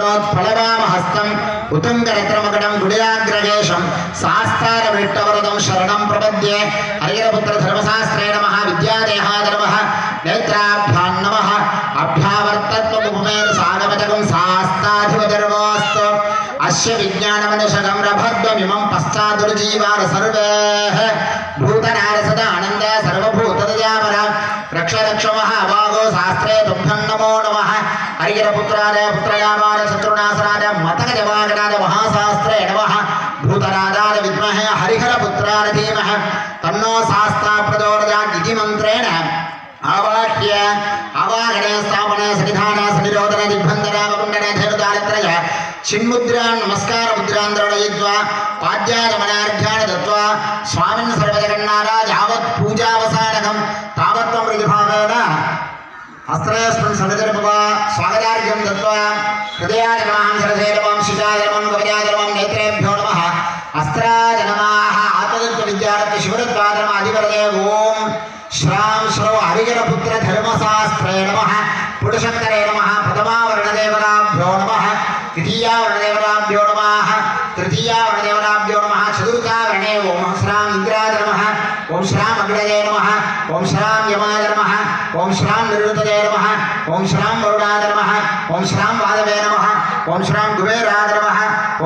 దండోత్ ఫలరామహస్తం ఉతుంగరత్రమకటం గుడియాగ్రగేశం శాస్త్రాల విట్టవరదం శరణం ప్రపద్యే హరిహరపుత్ర ధర్మశాస్త్రే నమ విద్యాదేహాధర్మ నేత్రాభ్యాం నమ అభ్యావర్తత్వముపమేన సాగపదకం శాస్తాధిపదర్వాస్తు అస్య విజ్ఞానమనుషకం రభద్వమిమం పశ్చాదుర్జీవాన సర్వే భూతనారసద ఆనంద సర్వభూతదయాపర రక్ష రక్ష మహాభాగో శాస్త్రే తుభ్యం నమో నమ అయ్యర పుత్రాయ పుత్రయామాన శత్రునాశనాయ మతక జవాగనాయ మహాశాస్త్రే నమ. భూతరాజాయ విద్మహే హరిహర పుత్రాయ ధీమహ. తన్నో శాస్త్రా ప్రచోదయాత్ మంత్రేణ. ఆవాహ్య అవాహనే స్థాపన సన్నిధాన సన్నిరోధన దిగ్బంధన వకుండన ధేరుదాలత్రయ చిన్ముద్రా నమస్కార ముద్రాంధ్రడయిత్వా పాద్యాజమనార్ఘ్యాన్ని దత్వా. స్వామిన్ సర్వజగన్నారా యావత్ పూజావసానకం. తావత్వం ప్రతిభావేన హస్తనయస్మిన్ సన్నిధిర్భవ స్వాగతార్ఘ్యం దత్వా. హృదయాయ నమః సరసేలవం శిఖాయలవం వరయాయలవం నేత్రేభ్యో నమః. అస్త్రాయ నమః ఆత్మదత్వ విద్యారత్న శివరత్వాదమ అధిపరదే ఓం శ్రాం శ్రవ హరిజన పుత్ర ధర్మశాస్త్రే నమః. పురుషంకరే నమః. ప్రథమా వర్ణదేవతాభ్యో నమః. ద్వితీయా వర్ణదేవతాభ్యో నమః.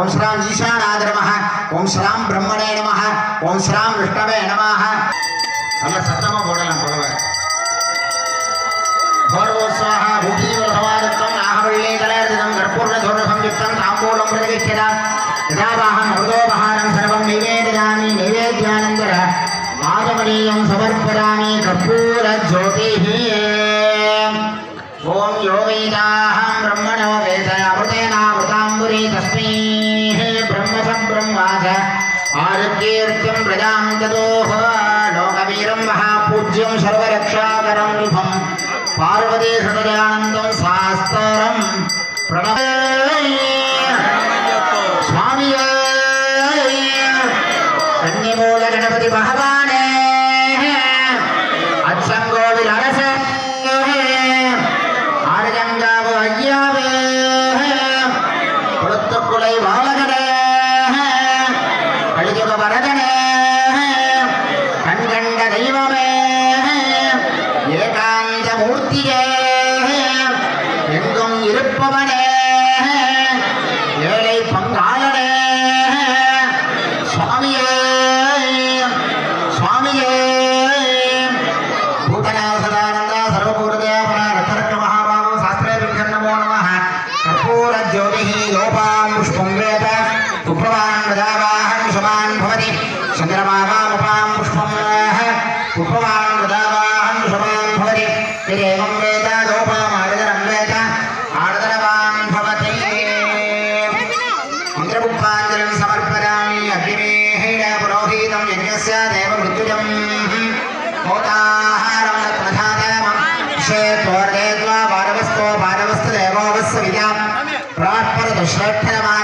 ஓம் ஸ்ராம் ஈசாநாத நம ஓம் ஸ்ராம் பிரம்மணே நம ஓம் ஸ்ராம் விஷ்ணவே நமாக நல்ல சத்தமாக போடலாம் புடவை. பூர்வோஸ்வாகா பூஜீவரவாதத்தம் நாகவள்ளே கலர்திதம் கற்பூர்ண தோரணம் யுக்தம் தாம்பூலம் பிரதிகிருதா யதாவாகம் அமృతோபஹாரம் ஓம் யோகிதாஹம் பிரம்மணோ வேத పూజ్యం సర్వరక్షాకరం పార్వతీ హృదయానందం శాస్తరం ప్రణయ இருப்பவனே ஏழை பங்காளனே சுவாமியே சுவாமியே பூதனா சதானந்தா சர்வபூர்தேவனா ரத்தரக்க மகாபாவம் சாஸ்திரே நமோ நம கற்பூர ஜோதிஹி லோபாம் புஷ்பம் வேத உப்ரவான் வதாவாஹன் சுமான் பவதி சந்திரமாகாமுபாம் புஷ்பம் உப்ரவான் కోపాదవస్తు దేవోవస్సు విద్యాం ప్రాప్త దుష్ఠరమా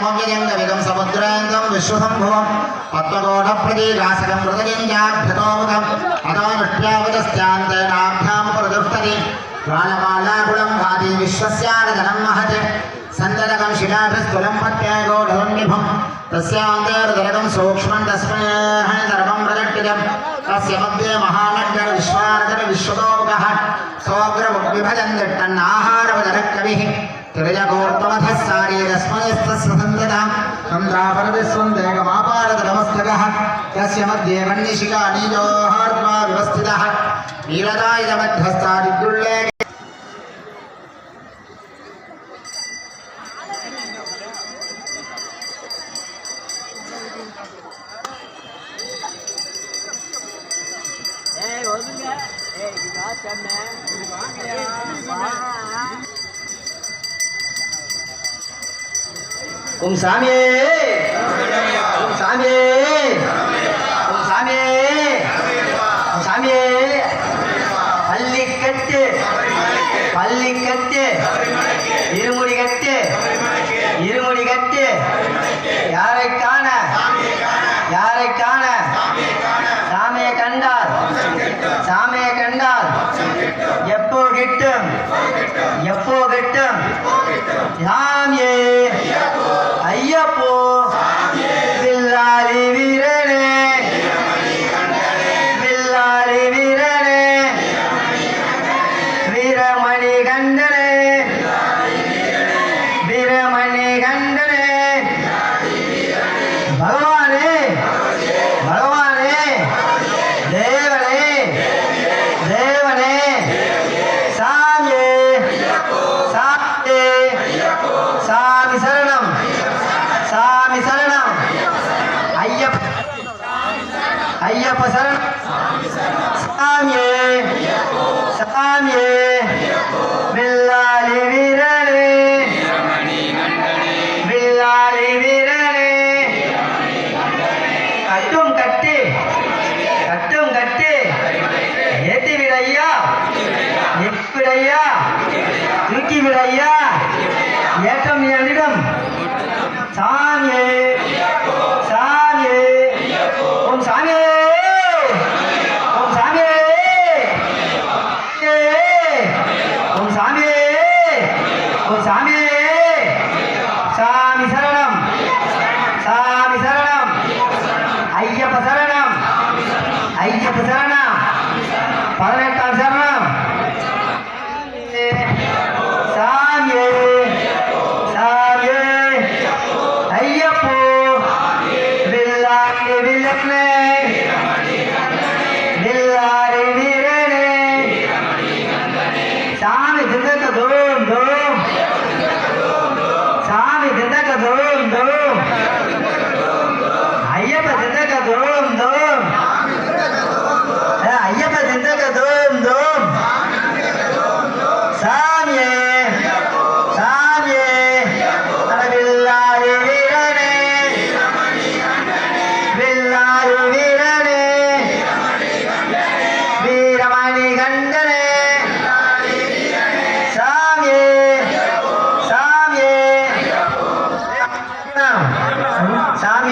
समव्यजण्ड विगं समुद्रान्तं विश्वसम्भुवं पद्मकोणप्रतीकासकं मृतजञ्जाभ्यतोमुखम् अतो दृष्ट्यावतस्यान्तैनाभ्यामुपरिदृष्टति कालमालाकुलं भाति विश्वस्यानदनं महत् सन्दनकं शिलाभिस्तुलं पट्यागोढुन्निभं तस्यान्तर्दरकं सूक्ष्मं तस्मै सर्वं प्रदट्टितं तस्य मध्ये महानग्र विश्वानगर दट्टन्नाहारवदरः कविः चन्द्रापरविस्वन्देगमापारतनमस्तकः यस्य मध्ये वह्निशिखा नीजोहात्मा व्यवस्थितः नीलदायमध्यस्थादिद्युल्ले Hey, what is உம் சாமியே. உம் சாமியே. உம் சாமியே. உம் சாமியே. பள்ளி கட்டு. பள்ளி கட்டு. இருமுடி கட்டு. இருமுடி கட்டு. யாரை காண? யாரை காண? சாமியை கண்டார் சாமியை கண்டார் எப்போ கிட்டும்? எப்போ கிட்டும்? சாமியே.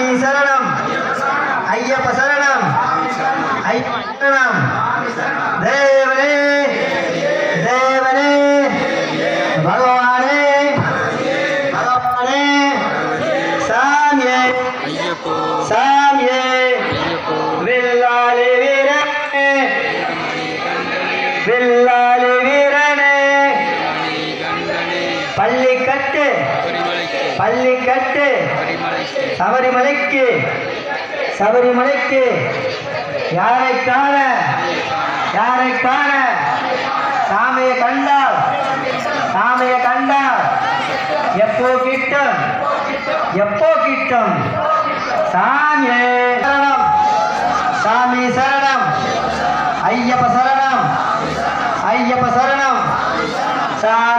சாமி சரணம். ஐயப்ப சரணம். ஐயப்ப தேவனே தேவனே பகவானே பகவானே சாமியே சாமியே வில்லாலி வீரனே வில்லாலி வீரனே பள்ளி கட்டு பள்ளி கட்டு சபரிமலைக்கு சபரிமலைக்கு யாரை காண யாரை காண? சாமியை கண்டால் சாமியை கண்டால் எப்போ கிட்டம் எப்போ கிட்டம்? சாமியே சரணம் சாமி சரணம் ஐயப்ப சரணம் ஐயப்ப சரணம் சாமி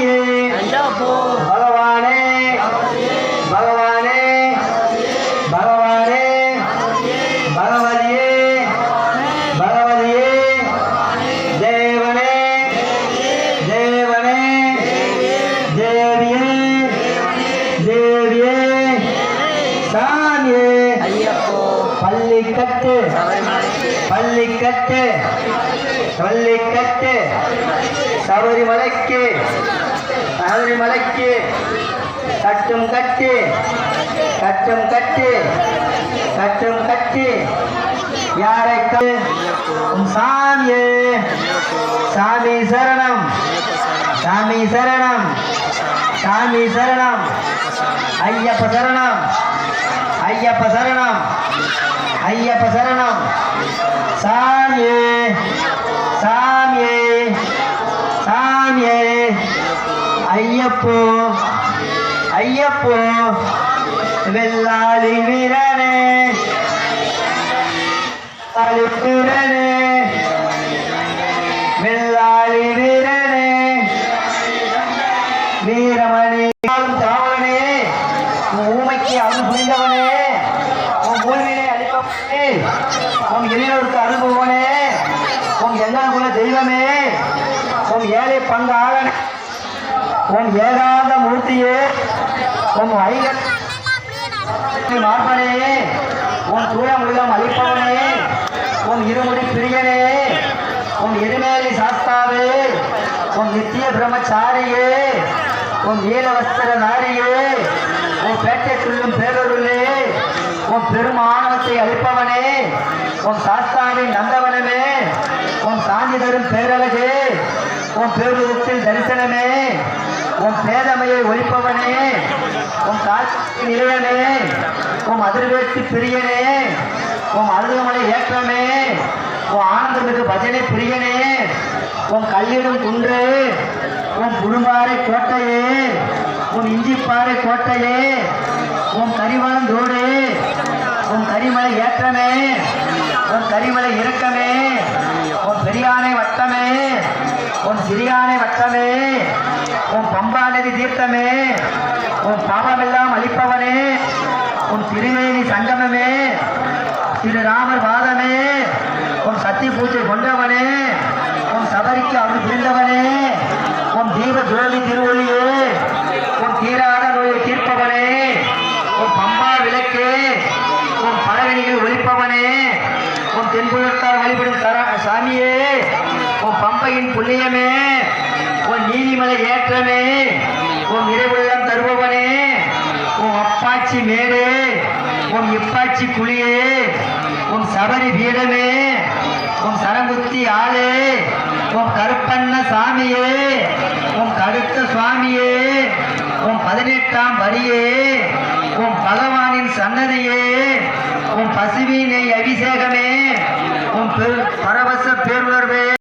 சாமியே கட்டு. பள்ளி கட்டு பள்ளி கட்டு சபரிமலைக்கு. சபரிமலைக்கு. கட்டும் கட்டு. கட்டும் கட்டு. கட்டும் கட்டு. யாரை சாமியே. சாமி சரணம். சாமி சரணம். சாமி சரணம். ஐயப்ப சரணம். ஐயப்ப சரணம். ஐயப்ப சரணம். சாமியே சாமியே சாமியே. ஐயப்போ ஐயப்போ வெள்ளாளி வீரனே. வெள்ளாளி வீரனே வெள்ளாளி வீரனே வீரமணி தாவணனே உன் ஊமைக்கு அருள் புரிந்தவனே உன் மூலினை அளிப்பவனே உன் எளியோருக்கு அனுபவனே உன் எங்களுக்குள்ள தெய்வமே உன் ஏழை பங்காளனே உன் ஏகாந்த மூர்த்தியே உன் ஐக மார்பனே உன் தூய முழுதம் அளிப்பவனே உன் இருமுடி பிரியனே உன் இருமேலி சாஸ்தாவே உன் நித்திய பிரம்மச்சாரியே உன் நீலவஸ்திர நாரியே உன் பேட்டை சொல்லும் பேரொருளே உன் பெருமானவத்தை அளிப்பவனே உன் சாஸ்தாவின் நந்தவனமே உன் சாந்தி தரும் பேரழகே உன் பேருதத்தில் தரிசனமே. உன் பேதமையை ஒழிப்பவனே. உன் காட்சி நிலையனே உன் அதிர்வேற்றி பிரியனே. உன் அருகமலை ஏற்றமே. உன் ஆனந்தமிகு பஜனை பிரியனே. உன் கல்லிடும் குன்று. உன் குடும்பாறை கோட்டையே. உன் இஞ்சிப்பாறை கோட்டையே. உன் கரிவளம் தோடு. உன் கரிமலை ஏற்றமே. உன் கரிமலை இறக்கமே உன் பெரியானை வட்டமே. உன் சிறியானை வட்டமே உன் பம்பா நதி தீர்த்தமே. உன் பாவமெல்லாம் அழிப்பவனே உன் திருமேனி சங்கமமே. திரு ராமர் வாதமே. உன் சக்தி பூஜை கொண்டவனே உன் சபரிக்கு அருள் புரிந்தவனே உன் தீப ஜோதி திருவொழியே உன் தீராத நோயை தீர்ப்பவனே உன் பம்பா விளக்கே உன் பறவணிகள் ஒழிப்பவனே உன் தென்புலத்தால் வழிபடும் சர சாமியே உன் பம்பையின் புண்ணியமே. உன் நீதிமலை ஏற்றமே. உன் நிறைவுள்ளம் தருபவனே. உன் அப்பாச்சி மேடு. உன் இப்பாச்சி குழியே. உன் சபரி பீடமே. உன் சரங்குத்தி ஆளே. உன் கருப்பண்ண சாமியே. உன் கடுத்த சுவாமியே. உன் பதினெட்டாம் வரியே உன் பகவானின் சன்னதியே. உன் பசுவினை அபிஷேகமே. உன் பெரு பரவச பேருணர்வே.